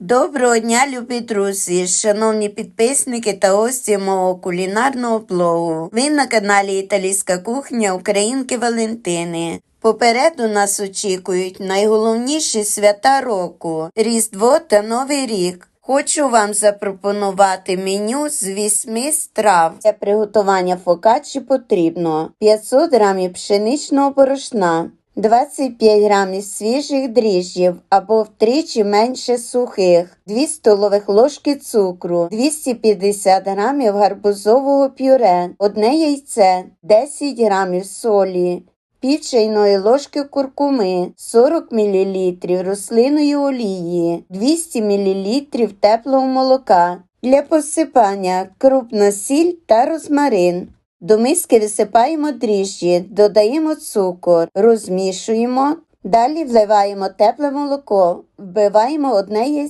Доброго дня, любі друзі, шановні підписники та гості мого кулінарного блогу. Ви на каналі Італійська кухня Українки Валентини. Попереду нас очікують найголовніші свята року Різдво та Новий рік. Хочу вам запропонувати меню з вісьми страв. Для приготування фокаччі потрібно 500 грамів пшеничного борошна, 25 грамів свіжих дріжджів або втричі менше сухих, 2 столових ложки цукру, 250 грамів гарбузового пюре, одне яйце, 10 грамів солі, пів чайної ложки куркуми, 40 мл рослинної олії, 200 мл теплого молока. Для посипання крупна сіль та розмарин. До миски висипаємо дріжджі, додаємо цукор, розмішуємо. Далі вливаємо тепле молоко, вбиваємо одне.